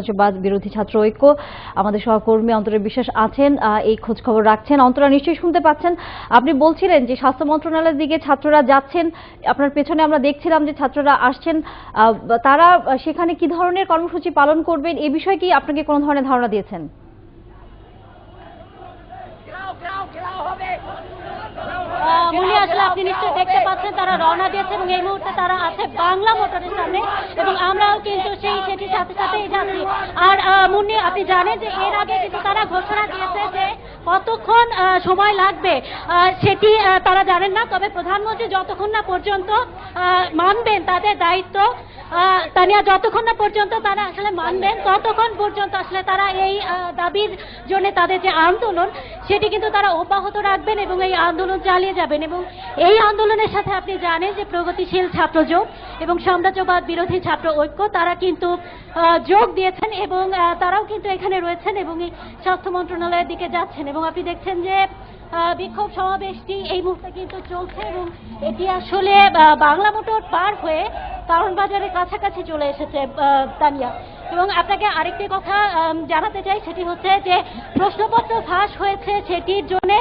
সাম্রাজ্যবাদ বিরোধী ছাত্র ঐক্য। আমাদের সহকর্মী অন্তরে বিশ্বাস আছেন এই খোঁজ খবর রাখছেন। অন্তরা নিশ্চয়ই শুনতে পাচ্ছেন। আপনি বলছিলেন যে স্বাস্থ্য মন্ত্রণালয়ের দিকে ছাত্ররা যাচ্ছেন। আপনার পেছনে আমরা দেখছিলাম যে ছাত্ররা আসছেন। তারা সেখানে কি ধরনের কর্মসূচি পালন করবেন? এ বিষয়ে কি আপনাকে কোনো ধরনের ধারণা দিয়েছেন? আহ, আসলে আপনি নিশ্চয়ই দেখতে পাচ্ছেন তারা রওনা দিয়েছে এবং এই মুহূর্তে তারা আছে বাংলা মোটরের সামনে এবং আমরাও কিন্তু সেই সেটির সাথে সাথেই যাচ্ছি আর মুন্নি আপনি জানেন যে এর আগে কিন্তু তারা ঘোষণা দিয়েছে যে কতক্ষণ সময় লাগবে। সেটি তারা জানেন না তবে প্রধানমন্ত্রী যতক্ষণ না পর্যন্ত মানবেন তাদের দায়িত্ব তানিয়া যতক্ষণ না পর্যন্ত তারা আসলে মানবেন ততক্ষণ পর্যন্ত আসলে তারা এই দাবির জন্য তাদের যে আন্দোলন সেটি কিন্তু তারা অব্যাহত রাখবেন এবং এই আন্দোলন চালিয়ে যাবেন এবং এই আন্দোলনের সাথে আপনি জানেন যে প্রগতিশীল ছাত্রজোট এবং সাম্রাজ্যবাদ বিরোধী ছাত্র ঐক্য, তারা কিন্তু যোগ দিয়েছেন এবং তারাও কিন্তু এখানে রয়েছেন এবং এই স্বাস্থ্য মন্ত্রণালয়ের দিকে যাচ্ছেন। এবং আপনি দেখছেন যে বিক্ষোভ সমাবেশটি এই মুহূর্তে কিন্তু চলছে এবং এটি আসলে বাংলা মোটর পার হয়ে কারণ বাজারের কাছাকাছি চলে এসেছে তানিয়া। এবং আপনাকে আরেকটি কথা জানাতে চাই, সেটি হচ্ছে যে প্রশ্নপত্র ফাঁস হয়েছে সেটির জন্য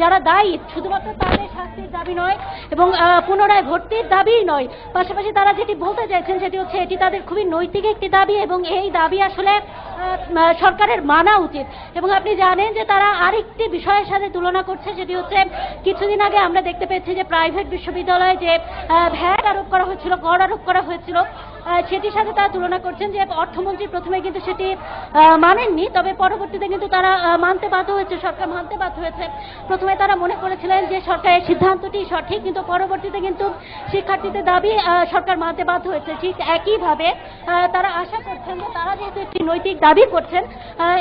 যারা দায়ী, শুধুমাত্র তাদের শাস্তির দাবি নয়, এবং পুনরায় ভর্তির দাবি নয়। পাশাপাশি তারা যেটি বলতে চাইছেন সেটি হচ্ছে, এটি তাদের খুবই নৈতিক একটি দাবি, এবং এই দাবি আসলে সরকারের মানা উচিত। এবং আপনি জানেন যে তারা আরেকটি বিষয়ের সাথে তুলনা করছে, সেটি হচ্ছে, কিছুদিন আগে আমরা দেখতে পেয়েছি যে প্রাইভেট বিশ্ববিদ্যালয়ে যে ভ্যাট আরোপ করা হয়েছিল কর আরোপ করা হয়েছিল আহ, সেটির সাথে তারা তুলনা করছেন যে অর্থমন্ত্রী প্রথমে কিন্তু সেটি মানেননি, তবে পরবর্তীতে কিন্তু তারা মানতে বাধ্য হয়েছে, সরকার মানতে বাধ্য হয়েছে। প্রথমে তারা মনে করেছিলেন যে সরকারের সিদ্ধান্তটি সঠিক, কিন্তু পরবর্তীতে কিন্তু শিক্ষার্থীদের দাবি সরকার মানতে বাধ্য হয়েছে। ঠিক একইভাবে তারা আশা করছেন যে তারা যেহেতু একটি নৈতিক দাবি করছেন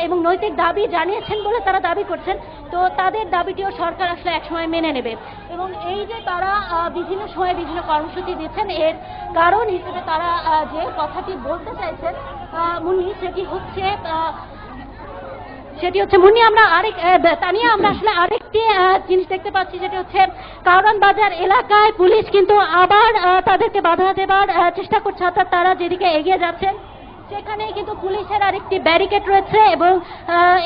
এবং নৈতিক দাবি জানিয়েছেন বলে তারা দাবি করছেন, তো তাদের দাবিটিও সরকার আসলে একসময় মেনে নেবে। এবং এই যে তারা বিভিন্ন সময়ে বিভিন্ন কর্মসূচি দিচ্ছেন, এর কারণ হিসেবে তারা যে কথাটি বলতে চাইছেন মুন্নি সেটি হচ্ছে সেটি হচ্ছে মুন্নি আমরা আরেক আহ, তানিয়া আমরা আসলে আরেকটি জিনিস দেখতে পাচ্ছি যেটি হচ্ছে কারণ বাজার এলাকায় পুলিশ কিন্তু আবার তাদেরকে বাধা দেবার চেষ্টা করছে অর্থাৎ তারা যেদিকে এগিয়ে যাচ্ছেন সেখানে কিন্তু পুলিশের আরেকটি ব্যারিকেড রয়েছে এবং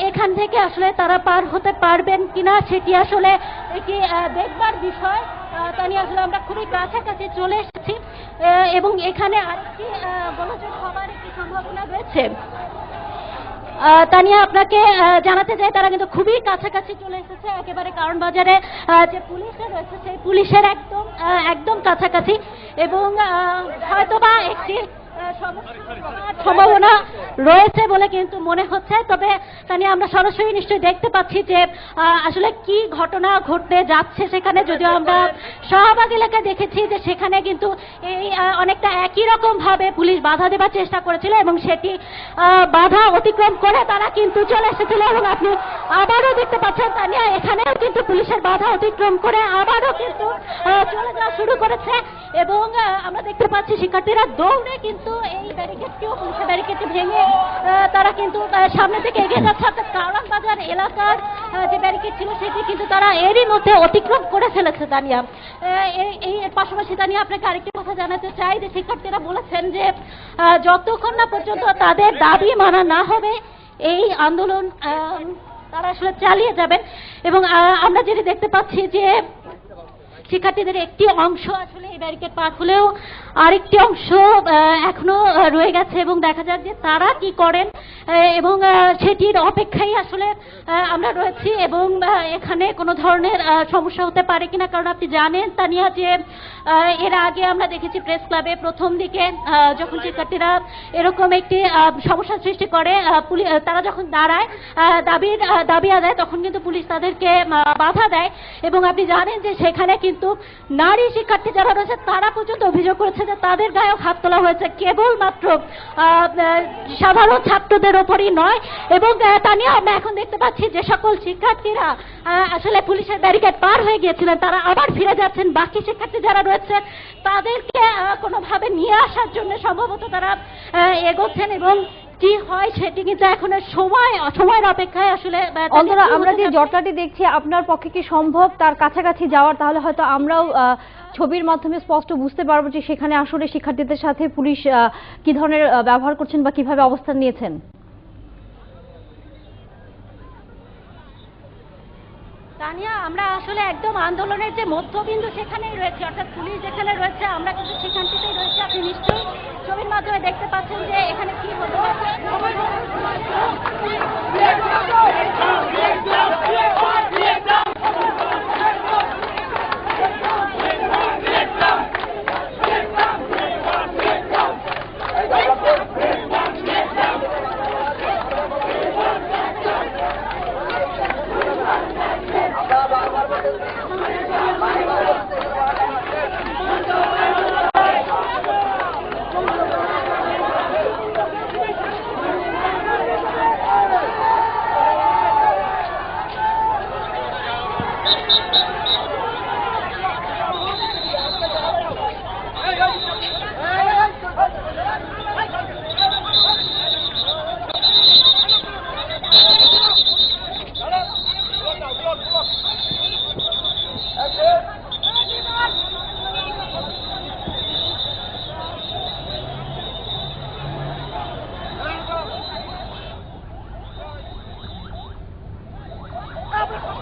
এখান থেকে আসলে তারা পার হতে পারবেন কিনা সেটি আসলে একটি দেখবার বিষয়। আহ, তা নিয়ে আসলে আমরা খুবই কাছাকাছি চলে এসেছি এবং এখানে আরেকটি গোলযোগ হওয়ার একটি সম্ভাবনা রয়েছে। তানিয়া আপনাকে জানাতে চাই তারা কিন্তু খুবই কাছাকাছি চলে এসেছে। একেবারে কারণ বাজারে যে পুলিশে রয়েছে সেই পুলিশের একদম একদম কাছাকাছি এবং হয়তোবা একটি সম্ভাবনা রয়েছে বলে কিন্তু মনে হচ্ছে। তবে তানিয়া, আমরা সরাসরি নিশ্চয়ই দেখতে পাচ্ছি যে আসলে কি ঘটনা ঘটতে যাচ্ছে সেখানে। যদিও আমরা শাহবাগ এলাকায় দেখেছি যে সেখানে কিন্তু এই অনেকটা একই রকম ভাবে পুলিশ বাধা দেবার চেষ্টা করেছিল এবং সেটি বাধা অতিক্রম করে তারা কিন্তু চলে এসেছিল এবং আপনি আবারও দেখতে পাচ্ছেন তানিয়া এখানেও কিন্তু পুলিশের বাধা অতিক্রম করে আবারও কিন্তু চলে যাওয়া শুরু করেছে। এবং আমরা দেখতে পাচ্ছি শিক্ষার্থীরা দৌড়ে কিন্তু এই ব্যারিকেডটিও পুলিশের ব্যারিকেডটি ভেঙে তারা কিন্তু সামনে থেকে এগিয়ে যাচ্ছে। অর্থাৎ কারণ বাজার এলাকার যে ব্যারিকেড ছিল সেটি কিন্তু তারা এরই মধ্যে অতিক্রম করে ফেলেছে আহ, এই- পাশাপাশি তানিয়া আপনাকে আরেকটি কথা জানাতে চাই যে শিক্ষার্থীরা বলেছেন যে যতক্ষণ না পর্যন্ত তাদের দাবি মানা না হবে এই আন্দোলন তারা আসলে চালিয়ে যাবেন। এবং আমরা যেটি দেখতে পাচ্ছি যে শিক্ষার্থীদের একটি অংশ আসলে এই ব্যারিকেড পার হলেও আরেকটি অংশ এখনও রয়ে গেছে এবং দেখা যাক যে তারা কি করেন এবং সেটির অপেক্ষায় আসলে আমরা রয়েছি এবং এখানে কোনো ধরনের সমস্যা হতে পারে কিনা কারণ আপনি জানেন তানিয়া যে এর আগে আমরা দেখেছি প্রেস ক্লাবে প্রথম দিকে যখন শিক্ষার্থীরা এরকম একটি আহ, সমস্যার সৃষ্টি করে তারা যখন দাঁড়ায় দাবির দাবি আদায় তখন কিন্তু পুলিশ তাদেরকে বাধা দেয় এবং আপনি জানেন যে সেখানে কিন্তু নারী শিক্ষার্থী যারা রয়েছে তারা পর্যন্ত অভিযোগ করেছে যে তাদের গায়েও হাত তোলা হয়েছে। কেবলমাত্র সাধারণ ছাত্রদের ওপরই নয় এবং তা নিয়ে আমরা এখন দেখতে পাচ্ছি যে সকল শিক্ষার্থীরা আসলে পুলিশের ব্যারিকেড পার হয়ে গিয়েছিলেন। তারা আবার ফিরে যাচ্ছেন। বাকি শিক্ষার্থী যারা রয়েছে তাদেরকে কোনোভাবে নিয়ে আসার জন্য সম্ভবত তারা এগোচ্ছেন এবং কি হয় সেটি কিন্তু এখনও সময় সময়ের অপেক্ষায় আসলে অন্তরা আমরা যে জটলাটি দেখছি আপনার পক্ষে কি সম্ভব তার কাছাকাছি যাওয়ার? তাহলে হয়তো আমরাও ছবির মাধ্যমে স্পষ্ট বুঝতে পারব যে সেখানে আসলে শিক্ষার্থীদের সাথে পুলিশ কি ধরনের ব্যবহার করছেন বা কীভাবে অবস্থান নিয়েছেন? তানিয়া আমরা আসলে একদম আন্দোলনের যে মধ্যবিন্দু সেখানেই রয়েছে অর্থাৎ পুলিশ যেখানে রয়েছে আমরা কিন্তু সেখানটিতেই রয়েছে। আপনি নিশ্চয়ই ছবির মাধ্যমে দেখতে পাচ্ছেন যে এখানে কি হতে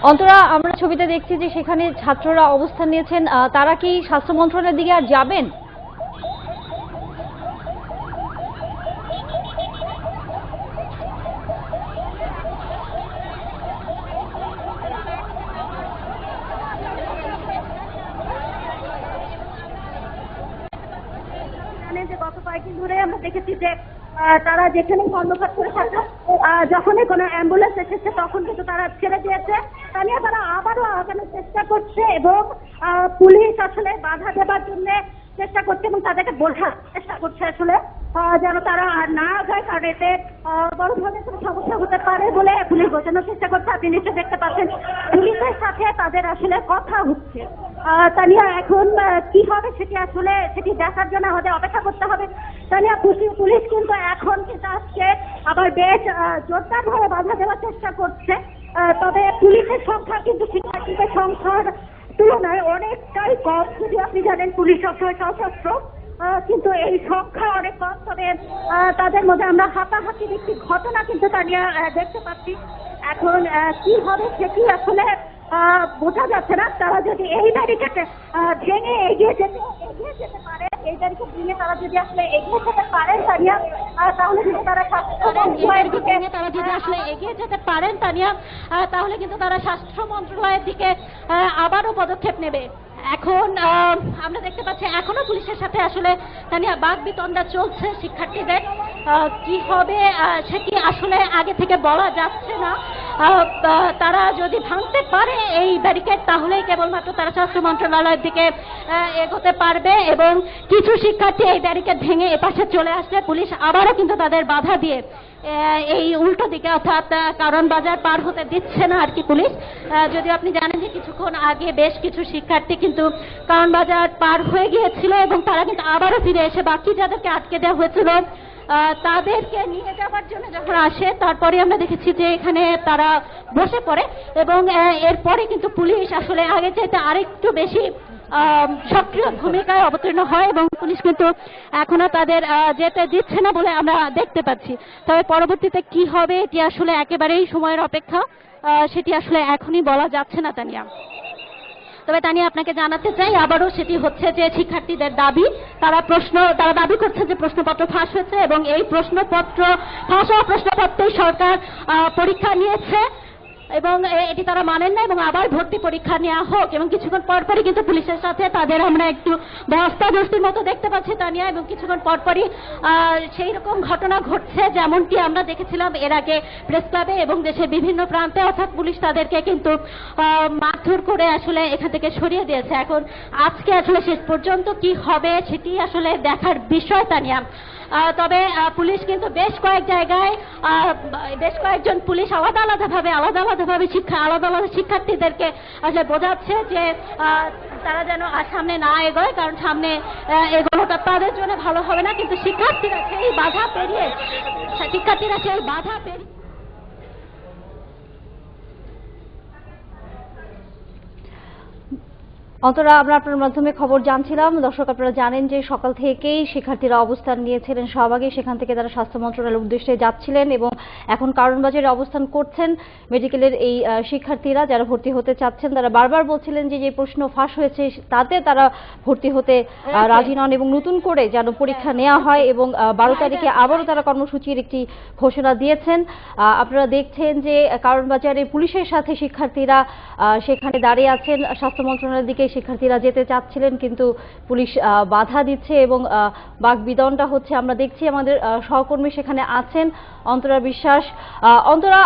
অন্তরা, আমরা ছবিতে দেখছি যে সেখানে ছাত্ররা অবস্থান নিয়েছেন। তারা কি স্বাস্থ্য মন্ত্রণালয়ের দিকে আর যাবেন? যে গত ধরে আমরা দেখেছি তারা যেখানে কর্মকাজ করে থাকে যখনই কোনো অ্যাম্বুলেন্স এসেছে, তখন কিন্তু তারা ছেড়ে দিয়েছে। তা তারা আবারও আগানোর চেষ্টা করছে এবং পুলিশ আসলে বাধা দেবার জন্য চেষ্টা করছে এবং তাদেরকে বোঝার চেষ্টা করছে আসলে যেন তারা না যায়, কারণ এতে বড় ধরনের কোনো সমস্যা হতে পারে বলে পুলিশ বোঝানোর চেষ্টা করছে। আপনি নিশ্চয়ই দেখতে পাচ্ছেন, পুলিশের সাথে তাদের আসলে কথা হচ্ছে। তানিয়া, এখন কি হবে সেটি আসলে সেটি দেখার জন্য আমাদের অপেক্ষা করতে হবে। তানিয়া পুলিশ কিন্তু এখন কিন্তু আজকে আবার বেশ জোরদারভাবে বাধা দেওয়ার চেষ্টা করছে। তবে পুলিশের সংখ্যা কিন্তু শিক্ষার্থীদের সংখ্যার তুলনায় অনেকটাই কম। যদি আপনি জানেন পুলিশ সবসময় সশস্ত্র কিন্তু এই সংখ্যা অনেক কম। তবে তাদের মধ্যে আমরা হাতাহাতির একটি ঘটনা কিন্তু তানিয়া আহ, দেখতে পাচ্ছি। এখন কি হবে সেটি আসলে বোঝা যাচ্ছে না। তারা যদি এই ব্যারিকেডে ভেঙে এগিয়ে যেতে এগিয়ে যেতে পারে এই ভেঙে তারা যদি আসলে এগিয়ে যেতে পারেন তানিয়া তাহলে কিন্তু তারা স্বাস্থ্য মন্ত্রণালয়ের দিকে তারা যদি আসলে এগিয়ে যেতে পারেন তানিয়া তাহলে কিন্তু তারা স্বাস্থ্য মন্ত্রণালয়ের দিকে আবারও পদক্ষেপ নেবে। এখন আহ, আমরা দেখতে পাচ্ছি এখনও পুলিশের সাথে আসলে তানিয়া বাদ বিতণ্ডা চলছে শিক্ষার্থীদের। কি হবে আহ, সেটি আসলে আগে থেকে বলা যাচ্ছে না? তারা যদি ভাঙতে পারে এই ব্যারিকেড, তাহলেই কেবলমাত্র তারা স্বাস্থ্য মন্ত্রণালয়ের দিকে এগোতে পারবে এবং কিছু শিক্ষার্থী এই ব্যারিকেড ভেঙে এপাশে চলে আসলে পুলিশ আবারও কিন্তু তাদের বাধা দিয়ে এই উল্টো দিকে অর্থাৎ কারণ বাজার পার হতে দিচ্ছে না আর কি পুলিশ। যদি আপনি জানেন যে কিছুক্ষণ আগে বেশ কিছু শিক্ষার্থী কিন্তু কারণ বাজার পার হয়ে গিয়েছিল এবং তারা কিন্তু আবারও ফিরে এসে বাকি যাদেরকে আটকে দেওয়া হয়েছিল তাদেরকে নিয়ে যাওয়ার জন্য যখন আসে, তারপরে আমরা দেখেছি যে এখানে তারা বসে পড়ে এবং এরপরে কিন্তু পুলিশ আসলে আগে চাইতে আরেকটু বেশি সক্রিয় ভূমিকায় অবতীর্ণ হয় এবং পুলিশ কিন্তু এখনও তাদের যেতে দিচ্ছে না বলে আমরা দেখতে পাচ্ছি। তবে পরবর্তীতে কি হবে, এটি আসলে একেবারেই সময়ের অপেক্ষা। সেটি আসলে এখনই বলা যাচ্ছে না, তানিয়া। তবে তা নিয়ে আপনাকে জানাতে চাই, আবারও সেটি হচ্ছে যে শিক্ষার্থীদের দাবি, তারা প্রশ্ন, তারা দাবি করছে যে প্রশ্নপত্র ফাঁস হয়েছে এবং এই প্রশ্নপত্র ফাঁস হওয়া প্রশ্নপত্রেই সরকার পরীক্ষা নিয়েছে। এবং এটি তারা মানেন না এবং আবার ভর্তি পরীক্ষা নেওয়া হোক এবং কিছুক্ষণ পরপরই কিন্তু পুলিশের সাথে তাদের আমরা একটু ধস্তাধস্তির মতো দেখতে পাচ্ছি তানিয়া এবং কিছুক্ষণ পরপরই সেই রকম ঘটনা ঘটছে যেমনটি আমরা দেখেছিলাম এর আগে প্রেস ক্লাবে এবং দেশের বিভিন্ন প্রান্তে অর্থাৎ পুলিশ তাদেরকে কিন্তু মারধর করে আসলে এখান থেকে সরিয়ে দিয়েছে। এখন আজকে আসলে শেষ পর্যন্ত কি হবে সেটি আসলে দেখার বিষয় তানিয়া। আহ, তবে পুলিশ কিন্তু বেশ কয়েক জায়গায় বেশ কয়েকজন পুলিশ আলাদা আলাদাভাবে আলাদা আলাদাভাবে শিক্ষা, আলাদা আলাদা শিক্ষার্থীদেরকে আসলে বোঝাচ্ছে যে তারা যেন আর সামনে না এগোয়, কারণ সামনে এগোনোটা তাদের জন্য ভালো হবে না, কিন্তু শিক্ষার্থীরা সেই বাধা পেরিয়ে, শিক্ষার্থীরা সেই বাধা পেরিয়ে অন্তরা আমরা আপনার মাধ্যমে খবর জানছিলাম। দর্শক আপনারা জানেন যে সকাল থেকেই শিক্ষার্থীরা অবস্থান নিয়েছিলেন শাহবাগে। সেখান থেকে তারা স্বাস্থ্য মন্ত্রণালয়ের উদ্দেশ্যে যাচ্ছিলেন এবং এখন কারণবাজারে অবস্থান করছেন মেডিকেলের এই শিক্ষার্থীরা। যারা ভর্তি হতে চাচ্ছেন তারা বারবার বলছিলেন যে যে প্রশ্ন ফাঁস হয়েছে তাতে তারা ভর্তি হতে রাজি। নন এবং নতুন করে যেন পরীক্ষা নেওয়া হয় এবং বারো তারিখে আবারও তারা কর্মসূচির একটি ঘোষণা দিয়েছেন। আপনারা দেখছেন যে কারণবাজারে পুলিশের সাথে শিক্ষার্থীরা সেখানে দাঁড়িয়ে আছেন। স্বাস্থ্য মন্ত্রণালয়ের দিকে শিক্ষার্থীরা যেতে চাচ্ছিলেন, কিন্তু পুলিশ বাধা দিচ্ছে এবং বাকবিদনটা হচ্ছে। আমরা দেখছি আমাদের সহকর্মী সেখানে আছেন, অন্তরা বিশ্বাস। অন্তরা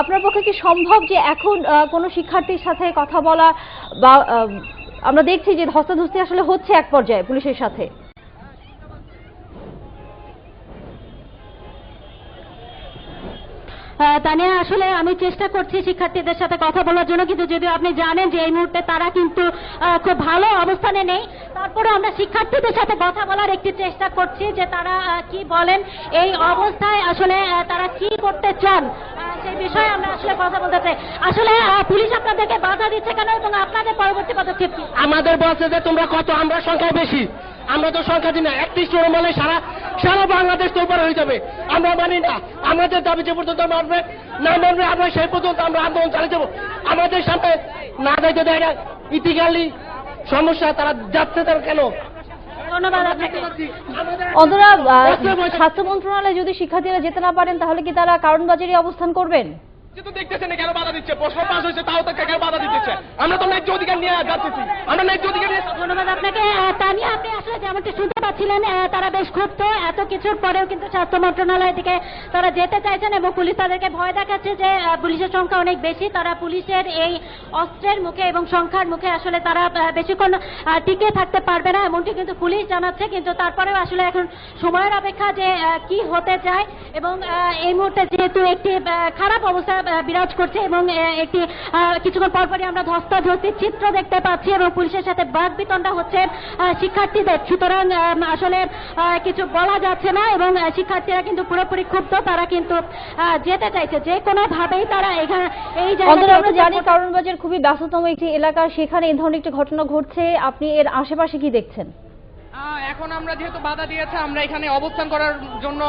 আপনার পক্ষে কি সম্ভব যে এখন কোনো শিক্ষার্থীর সাথে কথা বলা বা আমরা দেখছি যে ধস্তাধস্তি আসলে হচ্ছে এক পর্যায়ে পুলিশের সাথে? তানিয়া, আসলে আমি চেষ্টা করছি শিক্ষার্থীদের সাথে কথা বলার জন্য, কিন্তু যদিও আপনি জানেন যে এই মুহূর্তে তারা কিন্তু খুব ভালো অবস্থানে নেই তারপরে আমরা শিক্ষার্থীদের সাথে কথা বলার একটি চেষ্টা করছি যে তারা কি বলেন, এই অবস্থায় আসলে তারা কি করতে চান। সেই বিষয়ে আমরা আসলে কথা বলতে চাই। আসলে পুলিশ আপনাদেরকে বাধা দিচ্ছে কেন এবং আপনাদের পরবর্তী পদক্ষেপ কি? আমাদের বলছে যে তোমরা কত, আমরা সংখ্যায় বেশি। আমরা তো সংখ্যা দিই না। একত্রিশ মানে সারা সারা বাংলাদেশ তো উপরে হয়ে যাবে। আমরা মানি না। আমাদের দাবি যে পর্যন্ত মানবে না মানবে আমরা সেই পর্যন্ত আমরা আন্দোলন চালিয়ে যাব। আমাদের সামনে না যাইতে দেয় না। ইতিকালি সমস্যা, তারা যাচ্ছে তারা কেন? অন্তরা স্বাস্থ্য মন্ত্রণালয়ে যদি শিক্ষার্থীরা যেতে না পারেন তাহলে কি তারা কারণ বাজারে অবস্থান করবেন? তো দেখতেছে কেন বাধা দিচ্ছে। প্রশ্ন পাস হয়েছে তাও তাকে কেন বাধা দিতেছে। আমরা তো ন্যায্য অধিকার নিয়ে যাচ্ছি। আমরা ন্যায্য অধিকার নিয়ে ধন্যবাদ আপনাকে তানিয়া আপনি আসলে যেমনটি শুনতে পাচ্ছিলেন তারা বেশ ক্ষুব্ধ। এত কিছুর পরেও কিন্তু স্বাস্থ্য মন্ত্রণালয়ের দিকে তারা যেতে চাইছেন এবং পুলিশ তাদেরকে ভয় দেখাচ্ছে যে পুলিশের সংখ্যা অনেক বেশি। তারা পুলিশের এই অস্ত্রের মুখে এবং সংখ্যার মুখে আসলে তারা বেশিক্ষণ টিকে থাকতে পারবে না, এমনটি কিন্তু পুলিশ জানাচ্ছে। কিন্তু তারপরেও আসলে এখন সময়ের অপেক্ষা যে কি হতে চায় এবং এই মুহূর্তে যেহেতু একটি খারাপ অবস্থা বিরাজ করছে এবং একটি কিছুক্ষণ পরপরই আমরা ধস্তাধস্তির চিত্র দেখতে পাচ্ছি এবং পুলিশের সাথে বাদ বিতণ্ডা হচ্ছে শিক্ষার্থীদের। সুতরাং আসলে কিছু বলা যাচ্ছে না এবং শিক্ষার্থীরা কিন্তু পুরোপুরি ক্ষুব্ধ। তারা কিন্তু যেতে চাইছে। যে কোনো ভাবেই তারা এখানে এই অন্তরা আমরা জায়গায় জানি কারণবাজার খুবই ব্যস্ততম একটি এলাকা। সেখানে এই ধরনের একটি ঘটনা ঘটছে। আপনি এর আশেপাশে কি দেখছেন? আহ, এখন আমরা যেহেতু বাধা দিয়েছে আমরা এখানে অবস্থান করার জন্য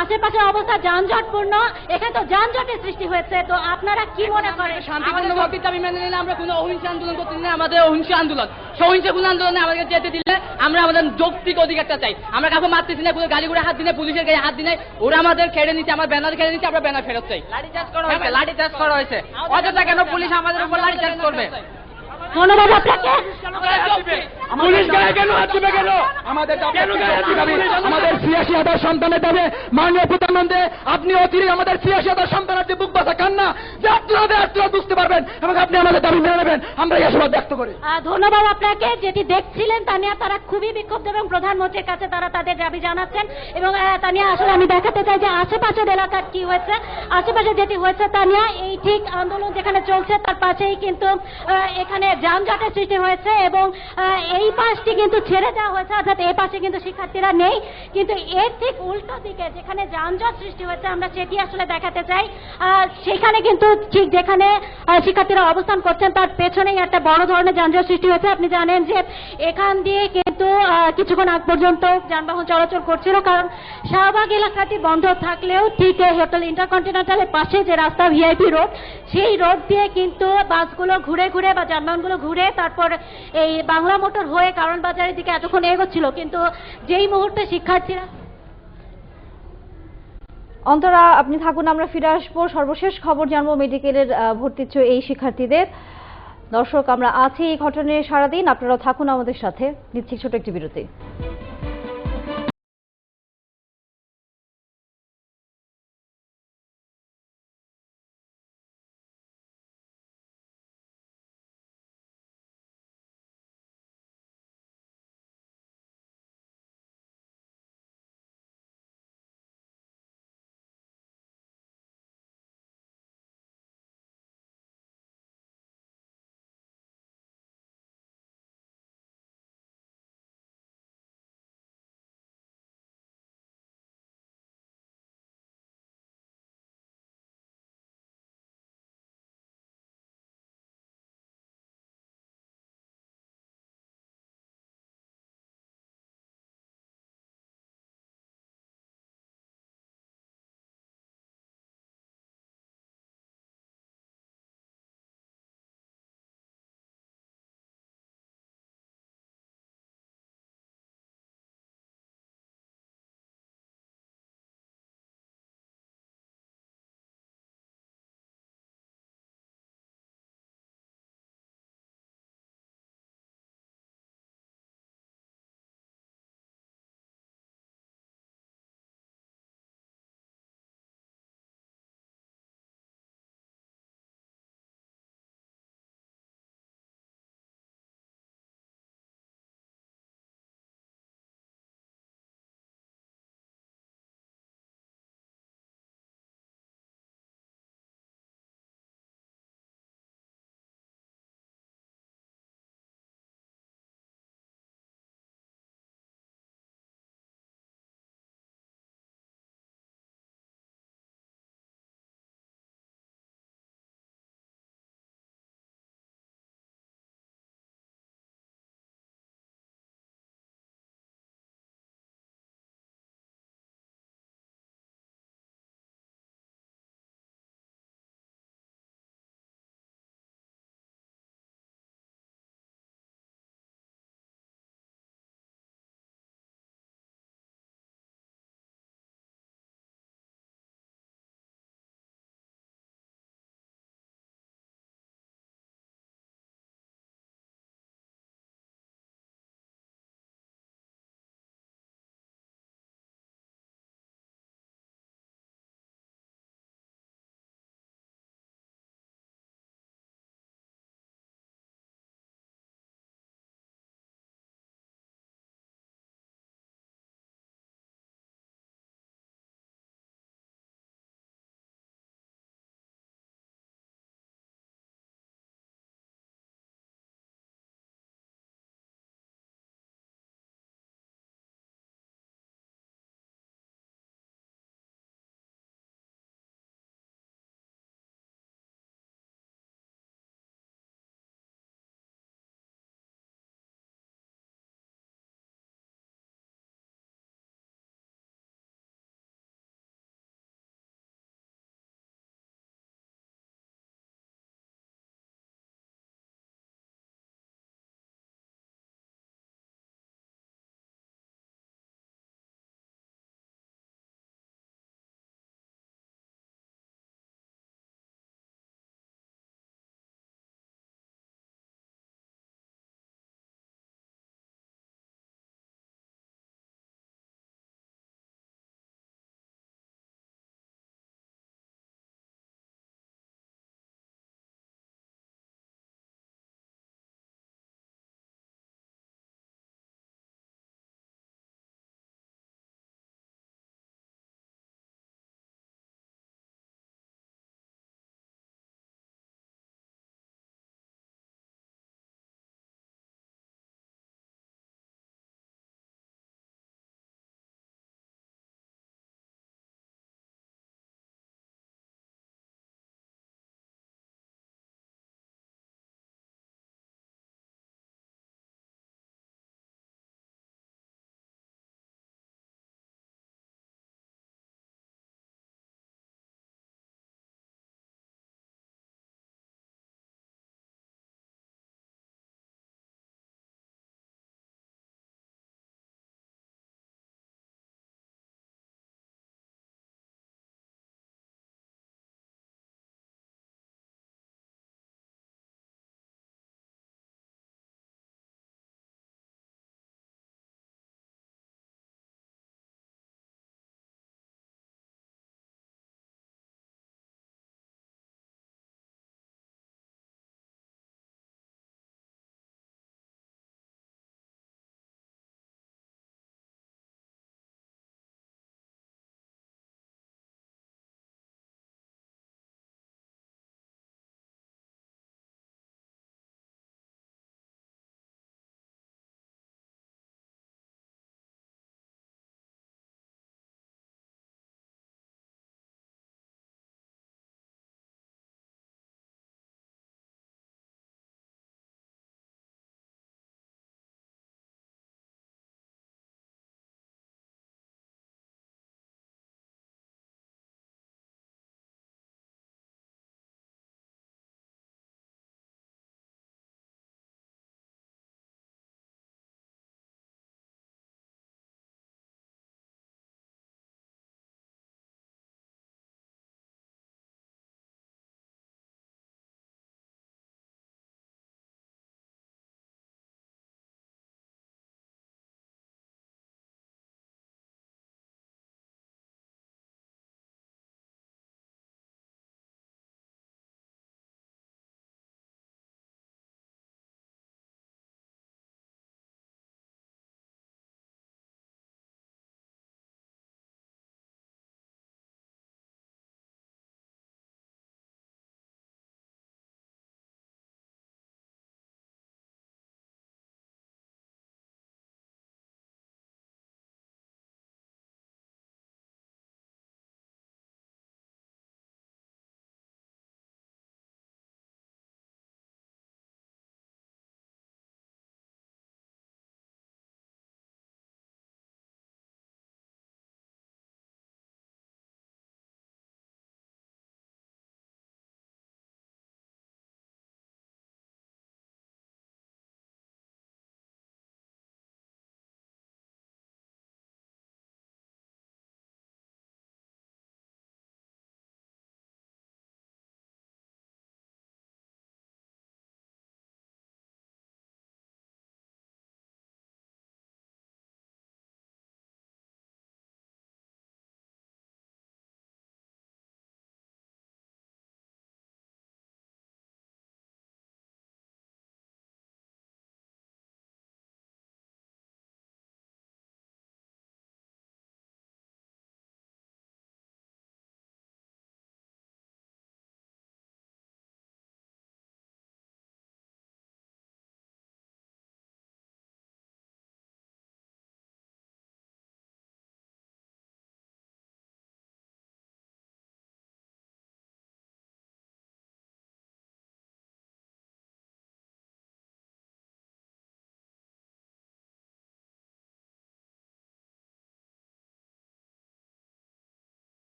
আশেপাশের অবস্থা যানজটপূর্ণ। এখানে তো যানজটের সৃষ্টি হয়েছে তো আপনারা কি মনে করেন? শান্তিপূর্ণ ভক্তির দাবি মেনে নিলে আমরা কোনো অহিংসা আন্দোলন করতে না আমাদের অহিংসা আন্দোলন। সহিংসা কোনো আন্দোলনে আমাদের যেতে দিলে আমরা আমাদের যৌক্তিক অধিকারটা চাই। আমরা কাউকে মারতেছি না কোনো গাড়ি ঘোড়া হাত দিনে পুলিশের গায়ে হাত দিনে ওরা আমাদের কেড়ে নিচ্ছে আমার ব্যানার খেড়ে নিচ্ছে আমরা ব্যানার ফেরত চাই। লাঠি চার্জ করা হয়েছে লাঠি চার্জ করা হয়েছে। অযথা কেন পুলিশ আমাদের উপর লাঠি চার্জ করবে? ধন্যবাদ আপনাকে। পুলিশ গায়ে কেন হাত দিবে কেন? আমাদের কেন গায়ে হাত দিবে? আমাদের ছিয়াশি হাজার সন্তানের দাবি মাননীয় প্রধানমন্ত্রী আপনি অচিরে আমাদের ছিয়াশি হাজার সন্তানের যে বুক বাসা কান্না যে আপনারা আপনারা বুঝতে পারবেন এবং আপনি আমাদের দাবি মেনে নেবেন। আমরা এই আশীর্বাদ ব্যক্ত করি। ধন্যবাদ আপনাকে। যেটি দেখছিলেন তানিয়া তারা খুবই বিক্ষুব্ধ এবং প্রধানমন্ত্রীর কাছে তারা তাদের দাবি জানাচ্ছেন। এবং আহ, তানিয়া আসলে আমি দেখাতে চাই যে আশেপাশের এলাকার কি হয়েছে। আশেপাশে যেটি হয়েছে তা নিয়ে এই ঠিক আন্দোলন যেখানে চলছে তার পাশেই কিন্তু আহ, এখানে যানজটের সৃষ্টি হয়েছে এবং এই পাশটি কিন্তু ছেড়ে দেওয়া হয়েছে, অর্থাৎ এই পাশে কিন্তু শিক্ষার্থীরা নেই। কিন্তু এর ঠিক উল্টো দিকে যেখানে যানজট সৃষ্টি হয়েছে, আমরা সেটি আসলে দেখাতে চাই। সেখানে কিন্তু ঠিক যেখানে শিক্ষার্থীরা অবস্থান করছেন, তার পেছনেই একটা বড় ধরনের যানজট সৃষ্টি হয়েছে। আপনি জানেন যে এখান দিয়ে কিন্তু কিছুক্ষণ আগ পর্যন্ত যানবাহন চলাচল করছিল, কারণ শাহবাগ এলাকাটি বন্ধ থাকলেও ঠিক হোটেল ইন্টারকন্টিনেন্টালের পাশে যে রাস্তা ভিআইপি রোড, সেই রোড দিয়ে কিন্তু বাসগুলো ঘুরে ঘুরে বা যানবাহনগুলো ঘুরে, তারপর এই বাংলা মোটর হয়ে কারণ বাজারের দিকে এতক্ষণ এগোচ্ছিল। কিন্তু যেই মুহূর্তে শিক্ষার্থীরা অন্তরা, আপনি থাকুন, আমরা ফিরে আসব। সর্বশেষ খবর জানব মেডিকেলের ভর্তি এই শিক্ষার্থীদের। দর্শক, আমরা আছি এই ঘটনায় সারাদিন। আপনারা থাকুন আমাদের সাথে। নিচ্ছি ছোট একটি বিরতি।